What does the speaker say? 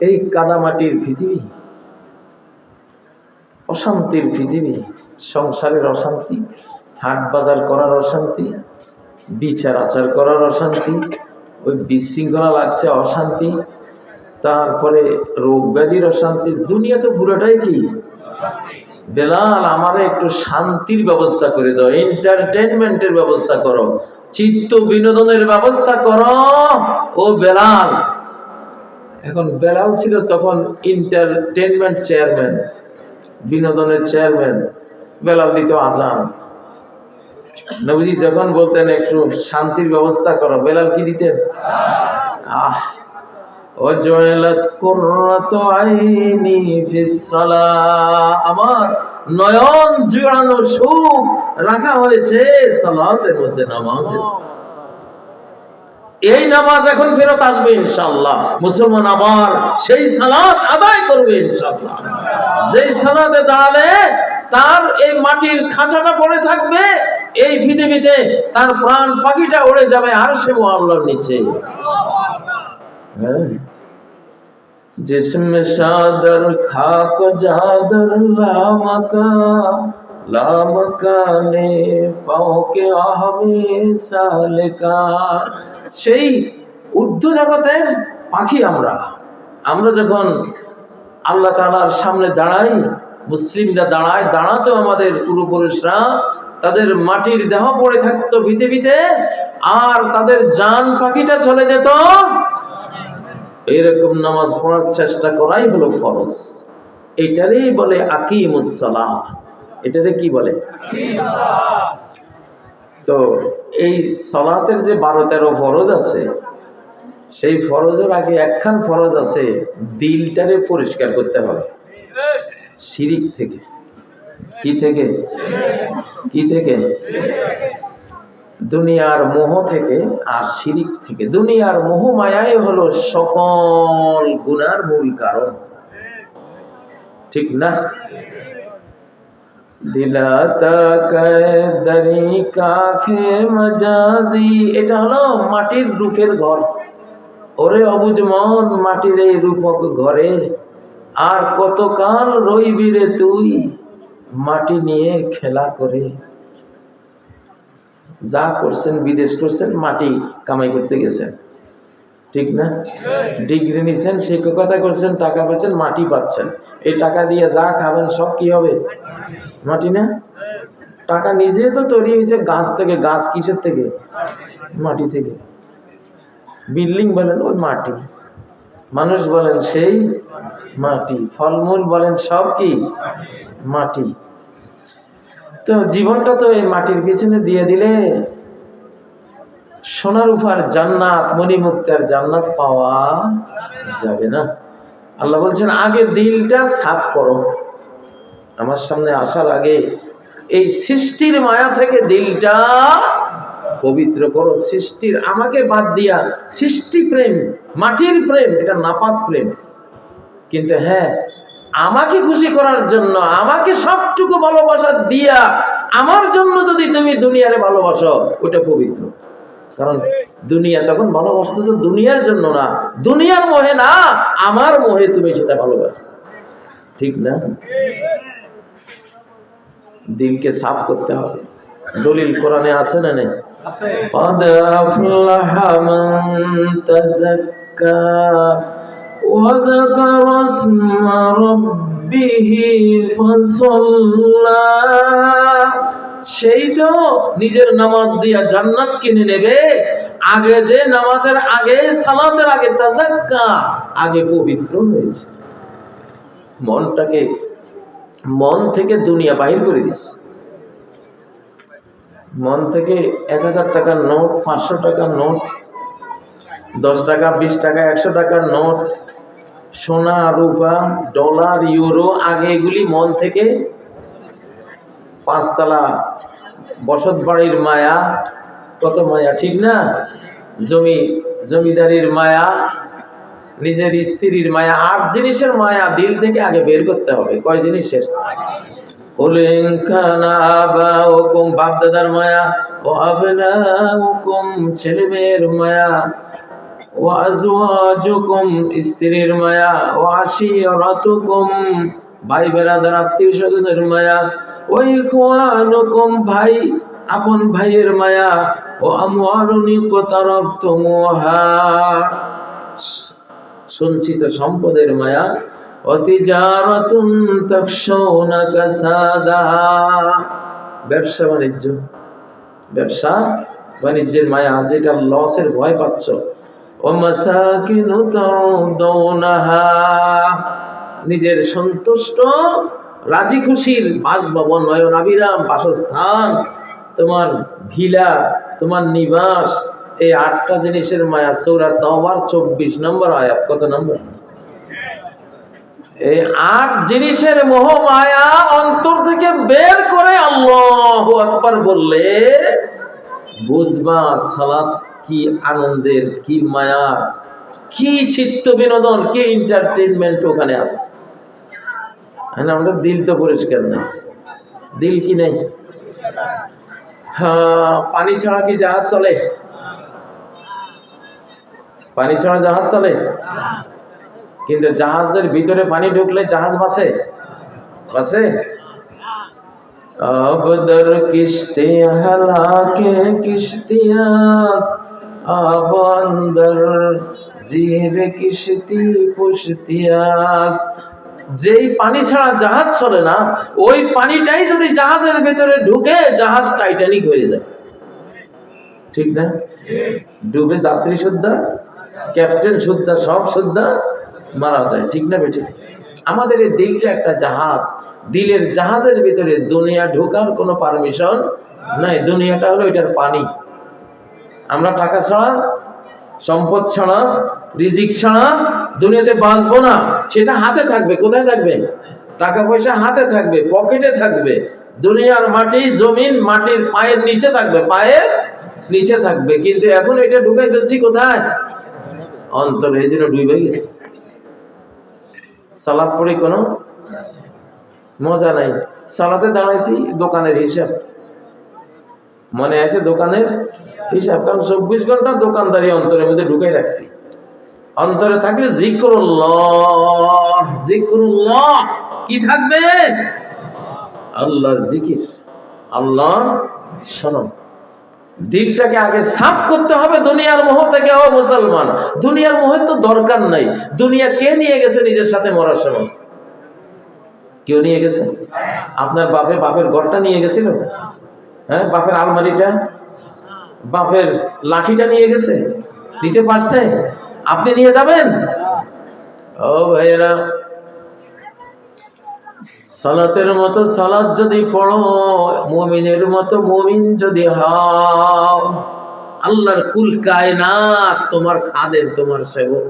এই কাদামাটির পৃথিবী, অশান্তির পৃথিবী, সংসারের অশান্তি, হাট বাজার করার অশান্তি, বিচার আচার করার অশান্তি, ওই বিশৃঙ্খলা লাগছে অশান্তি, তারপরে রোগ ব্যাধির অশান্তি। দুনিয়া তো পুরোটাই কি? বেলাল, আমারে একটু শান্তির ব্যবস্থা করে দাও এন্টারটেনমেন্টের ব্যবস্থা করো, চিত্ত বিনোদনের ব্যবস্থা করো। ও বেলাল, এখন বেলাল ছিল তখন এন্টারটেনমেন্ট চেয়ারম্যান বিনোদনের চেয়ারম্যান বেলাল দিত আজান। নবীজি যখন বলতেন, একটু শান্তির ব্যবস্থা করো। বেলাল কি দিতেন? আহ وجعلت قرة عيني في الصلاة আমার নয়ন জুড়ানো সুখ রাখা হয়েছে সালাতের মধ্যে নামাজে এই নামাজ এখন ফেরত আসবে ইনশাআল্লাহ মুসলমান আবার সেই সালাত আদায় করবে ইনশাআল্লাহ যেই সালাতে দাঁড়ালে তার এই মাটির খাঁচাটা পড়ে থাকবে এই পৃথিবীতে তার প্রাণ পাখিটা উড়ে যাবে আর সে আল্লাহর নিচে হ্যাঁ जिसम शादर खाक जादर लामका লামকানে পাওকে আহবে সালেকার সেই ঊর্ধ্ব জগতের পাখি আমরা আমরা যখন আল্লাহ তাআলার সামনে দাঁড়াই মুসলিমরা দাঁড়ায় দাঁড়াতো আমাদের পূর্বপুরুষরা তাদের মাটির দেহ পড়ে থাকতো পৃথিবীতে আর তাদের জান পাখিটা চলে যেত এরকম নামাজ পড়ার চেষ্টা করাই হলো ফরজ। এটারই বলে আকিমুসসালাহ এটাতে কি বলে? তো এই সলাতের যে বারো তেরো ফরজ আছে, সেই ফরজের আগে একখান ফরজ আছে, দিলটারে পরিষ্কার করতে হবে। শিরিক থেকে। কি থেকে? কি থেকে? দুনিয়ার মোহ থেকে আর শিরিক থেকে। দুনিয়ার মোহ মায়াই হলো সকল গুনার মূল কারণ। ঠিক না? দিলাতা দরি কাখে এটা হলো মাটির রূপের ঘর। ওরে অবুজ মন, মাটির এই রূপক ঘরে আর কতকাল রইবি রে তুই? মাটি নিয়ে খেলা করে। যা করছেন, বিদেশ করছেন, মাটি কামাই করতে গেছেন। ঠিক না? ডিগ্রি নিচ্ছেন শিক্ষকতা করছেন টাকা পাচ্ছেন, মাটি পাচ্ছেন। এই টাকা দিয়ে যা খাবেন, সব কি হবে? মাটি না? টাকা নিজে তো তৈরি হয়েছে, গাছ থেকে, গাছ কিসের থেকে? মাটি থেকে। বিল্ডিং বলেন, ওই মাটি। মানুষ বলেন, সেই মাটি। ফলমূল বলেন, সব কি? মাটি। তো জীবনটা তো এই মাটির পিছনে দিয়ে দিলে সোনার উপর জান্নাত, মণিমুক্তার জান্নাত পাওয়া যাবে না। আল্লাহ বলছেন, আগে দিলটা সাফ করো। আমার সামনে আসার আগে এই সৃষ্টির মায়া থেকে দিলটা পবিত্র করো। সৃষ্টির, আমাকে বাদ দিয়া সৃষ্টি প্রেম, মাটির প্রেম, এটা নাপাক প্রেম। কিন্তু হ্যাঁ আমাকে খুশি করার জন্য আমাকে সবটুকু ভালোবাসা দিয়া আমার জন্য যদি তুমি দুনিয়ারে ভালোবাসো ওটা পবিত্র কারণ দুনিয়া তখন ভালোবাসতেছো দুনিয়ার জন্য না দুনিয়ার মোহে না আমার মোহে তুমি সেটা ভালোবাসো ঠিক না দিলকে সাফ করতে হবে দলিল কোরআনে আছে না নেই قد أفلح من تزكى وذكر اسم ربه فصلى সেই তো নিজের নামাজ দিয়া জান্নাত কিনে নেবে আগে যে নামাজের আগে সালাতের আগে তাজাক্কা আগে পবিত্র হয়েছে মনটাকে মন থেকে দুনিয়া বাহির করে দিছে মন থেকে এক হাজার টাকার নোট পাঁচশো টাকার নোট দশ টাকা বিশ টাকা একশো টাকার নোট সোনা, রূপা, ডলার, ইউরো, আগে এগুলি মন থেকে পাঁচতলা বসত বাড়ির মায়া। কত মায়া, ঠিক না? জমি, জমিদারির মায়া, নিজের স্ত্রীর মায়া আট জিনিসের মায়া দিল থেকে আগে বের করতে হবে। কয় জিনিসের? বাপ দাদার মায়া ও ছেলে মেয়ের মায়া। ও আজওয়াজুকুম স্ত্রীর মায়া ও আশিরাতুকুম ভাই বেরাদার, আত্মীয় স্বজনের মায়া ও ইখওয়ানুকুম, ভাই, আপন ভাইয়ের মায়া, ও আমওয়ারুনি কোতারফতুমুহা সঞ্চিত সম্পদের মায়া অতিজারাতুন তাকশাউনা কাসাদাহা ব্যবসা বাণিজ্য ব্যবসা বাণিজ্যের মায়া, যেটা লসের ভয় পাচ্ছ। মাসাকিনু তাউদাউনাহা নিজের সন্তুষ্ট, রাজি খুশির বাসভবন নয়নাবিরাম বাসস্থান, তোমার ভিলা, তোমার নিবাস, এই আটটা জিনিসের মায়া। সৌরা তবার চব্বিশ নম্বর আয়াত, কত নম্বর? এই আট জিনিসের মোহ মায়া অন্তর থেকে বের করে আল্লাহ আকবার বললে, বুঝবা সালাত কি আনন্দের কি মায়া কি চিত্ত বিনোদন কি এন্টারটেনমেন্ট ওখানে আছে হ্যাঁ আমাদের দিল তো পরিষ্কার নেই দিল কি নেই হ্যাঁ পানি ছাড়া কি জাহাজ চলে পানি ছাড়া জাহাজ চলে কিন্তু জাহাজের ভিতরে পানি ঢুকলে জাহাজ বাঁচে বাঁচে अब दर किश्ते हलाके किश्तियां আবান্দর, জির কিশতি পুষতিয়াস যেই পানি ছাড়া জাহাজ চলে না, ওই পানিটাই যদি জাহাজের ভেতরে ঢুকে, জাহাজ টাইটানিক হয়ে যায়। ঠিক না? ডুবে যাত্রী সুদ্ধা ক্যাপ্টেন সুদ্ধা সব সুদ্ধা মারা যায়। ঠিক না বেঠিক? আমাদের এই দিলটা একটা জাহাজ। দিলের জাহাজের ভিতরে দুনিয়া ঢোকার কোনো পারমিশন নাই। দুনিয়াটা হলো এটার পানি। আমরা টাকা ছাড়া, সম্পদ ছাড়া, রিজিক ছাড়া দুনিয়াতে বাঁচবো না। সেটা হাতে থাকবে, কোথায় থাকবে? টাকা পয়সা হাতে থাকবে, পকেটে থাকবে। দুনিয়ার মাটি, জমিন, মাটির পায়ের নিচে থাকবে, পায়ের নিচে থাকবে। কিন্তু এখন এটা ঢুকে ফেলছি কোথায়? অন্তর, এই জন্য ডুবে গেছে। সালাদ পড়ে কোনো মজা নাই। সালাতে দাঁড়াইছি দোকানের হিসাব। মনে আছে দোকানের হিসাব? কারণ চব্বিশ ঘণ্টা দোকানদারি অন্তরের মধ্যে ঢুকাই রাখছি। অন্তরে থাকলে জিক্রুল্লাহ কি থাকবে? আল্লাহর জিকির আল্লাহ শরম। দিলটাকে আগে সাফ করতে হবে দুনিয়ার মোহ থেকে, ও মুসলমান। দুনিয়ার মোহের তো দরকার নাই। দুনিয়া কে নিয়ে গেছে নিজের সাথে মরার সময়? কেউ নিয়ে গেছে? আপনার বাপে বাপের ঘরটা নিয়ে গেছিল? হ্যাঁ বাপের আলমারিটা? বাপের লাঠিটা নিয়ে গেছে? দিতে পারছে? আপনি নিয়ে যাবেন? ও ভাইয়েরা, সালাতের মতো সালাত যদি পড়ো, মুমিনের মতো মুমিন যদি হও, আল্লাহর কুল কায়নাত তোমার খাদেম, তোমার সেবক।